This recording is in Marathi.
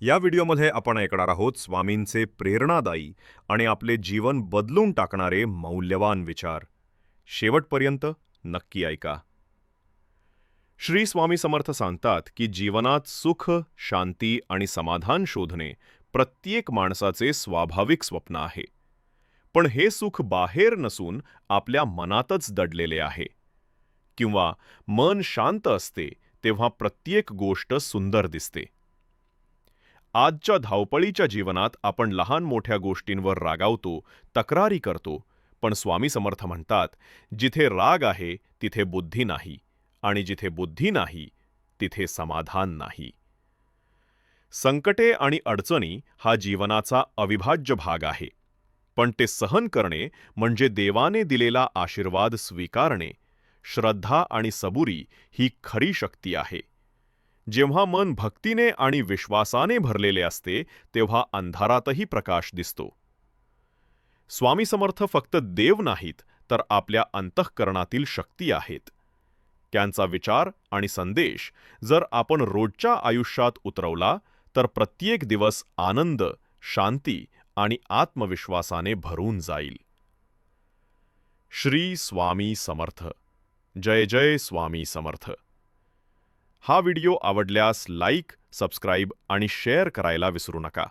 या व्हिडिओमध्ये आपण ऐकणार आहोत स्वामींचे प्रेरणादायी आणि आपले जीवन बदलून टाकणारे मौल्यवान विचार. शेवटपर्यंत नक्की ऐका. श्री स्वामी समर्थ सांगतात की जीवनात सुख शांती आणि समाधान शोधणे प्रत्येक माणसाचे स्वाभाविक स्वप्न आहे. पण हे सुख बाहेर नसून आपल्या मनातच दडलेले आहे. किंवा मन शांत असते तेव्हा प्रत्येक गोष्ट सुंदर दिसते. आजच्या धावपळीच्या जीवनात आपण लहान मोठ्या गोष्टींवर रागावतो तक्रारी करतो पण स्वामी समर्थ म्हणतात जिथे राग आहे तिथे बुद्धी नाही आणि जिथे बुद्धी नाही तिथे समाधान नाही. संकटे आणि अडचणी हा जीवनाचा अविभाज्य भाग आहे पण ते सहन करणे म्हणजे देवाने दिलेला आशीर्वाद स्वीकारणे श्रद्धा आणि सबुरी ही खरी शक्ती आहे. जेव्हा मन भक्तीने आणि विश्वासाने भरलेले असते तेव्हा अंधारातही प्रकाश दिसतो. स्वामी समर्थ फक्त देव नाहीत तर आपल्या अंतःकरणातील शक्ती आहेत. त्यांचा विचार आणि संदेश जर आपण रोजच्या आयुष्यात उतरवला तर प्रत्येक दिवस आनंद शांती आणि आत्मविश्वासाने भरून जाईल. श्री स्वामी समर्थ. जय जय स्वामी समर्थ. हा व्हिडिओ आवडल्यास लाईक सबस्क्राईब आणि शेअर करायला विसरू नका.